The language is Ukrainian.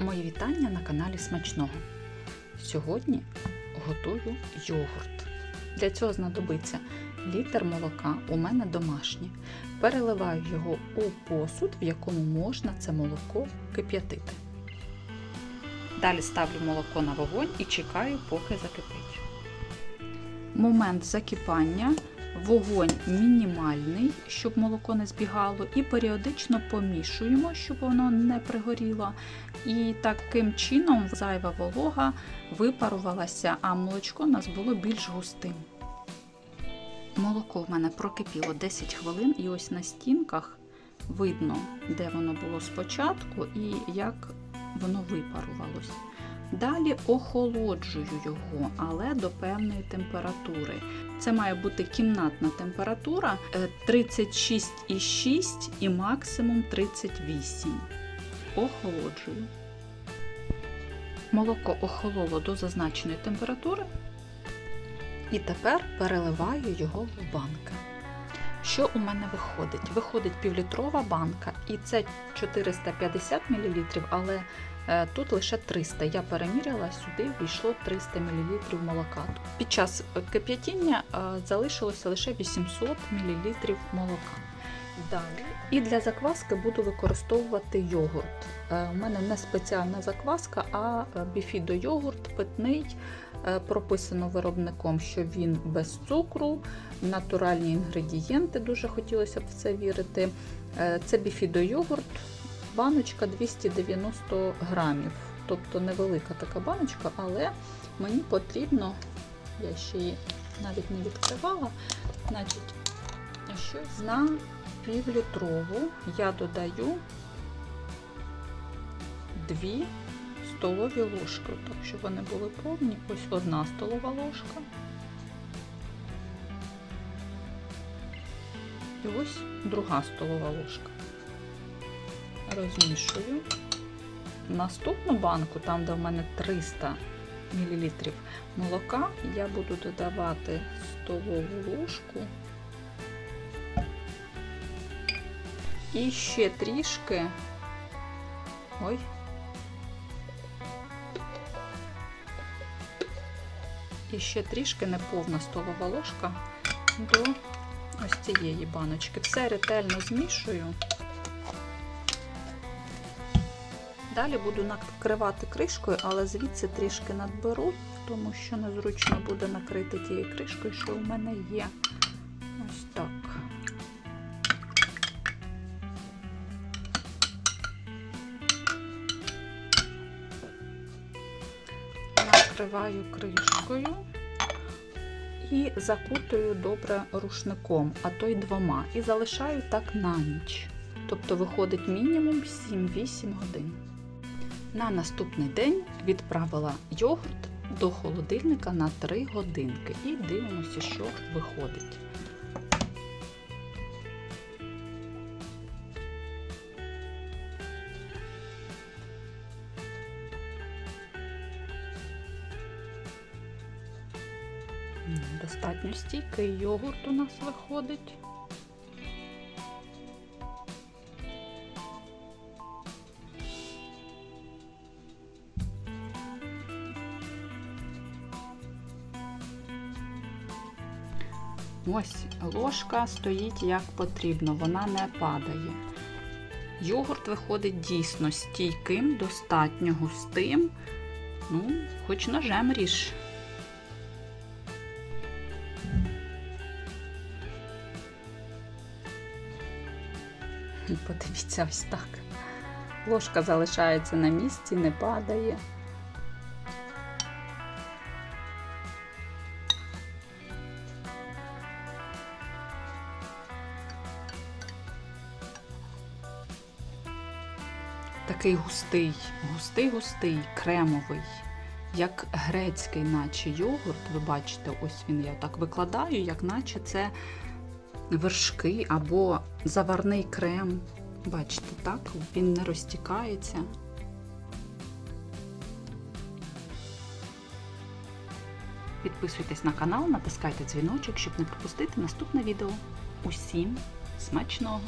Мої вітання на каналі Смачного. Сьогодні готую йогурт. Для цього знадобиться літр молока, у мене домашнє. Переливаю його у посуд, в якому можна це молоко кип'ятити. Далі ставлю молоко на вогонь і чекаю, поки закипить. Момент закипання Вогонь мінімальний, щоб молоко не збігало, і періодично помішуємо, щоб воно не пригоріло. І таким чином зайва волога випарувалася, а молочко у нас було більш густим. Молоко в мене прокипіло 10 хвилин, і ось на стінках видно, де воно було спочатку і як воно випарувалось. Далі охолоджую його, але до певної температури. Це має бути кімнатна температура 36,6 і максимум 38. Охолоджую. Молоко охололо до зазначеної температури. І тепер переливаю його в банки. Що у мене виходить? Виходить півлітрова банка, і це 450 мл, але Тут лише 300. Я переміряла, сюди війшло 300 мл молока. Під час кип'ятіння залишилося лише 800 мл молока. Далі. І для закваски буду використовувати йогурт. У мене не спеціальна закваска, а біфідо йогурт питний. Прописано виробником, що він без цукру, натуральні інгредієнти, дуже хотілося б в це вірити. Це біфідо йогурт баночка 290 грамів. Тобто невелика така баночка, але мені потрібно, я ще її навіть не відкривала, значить, щось на півлітрову я додаю 2 столові ложки, так щоб вони були повні. Ось одна столова ложка. І ось друга столова ложка розмішую. Наступну банку, там де в мене 300 мл молока, я буду додавати столову ложку і ще трішки. Ой. І ще трішки неповна столова ложка до ось цієї баночки. Все ретельно змішую. Далі буду накривати кришкою, але звідси трішки надберу, тому що незручно буде накрити тією кришкою, що у мене є. Ось так. Накриваю кришкою і закутую добре рушником, а то й двома. І залишаю так на ніч. Тобто виходить мінімум 7-8 годин. На наступний день відправила йогурт до холодильника на 3 годинки і дивимося, що виходить. Достатньо стійкий йогурт у нас виходить. Ось ложка стоїть як потрібно, вона не падає. Йогурт виходить дійсно стійким, достатньо густим. Ну, хоч ножем ріж. Подивіться ось так. Ложка залишається на місці, не падає. Такий густий, густий-густий, кремовий, як грецький, наче йогурт. Ви бачите, ось він я так викладаю, як наче це вершки або заварний крем. Бачите, так, він не розтікається. Підписуйтесь на канал, натискайте дзвіночок, щоб не пропустити наступне відео. Усім смачного!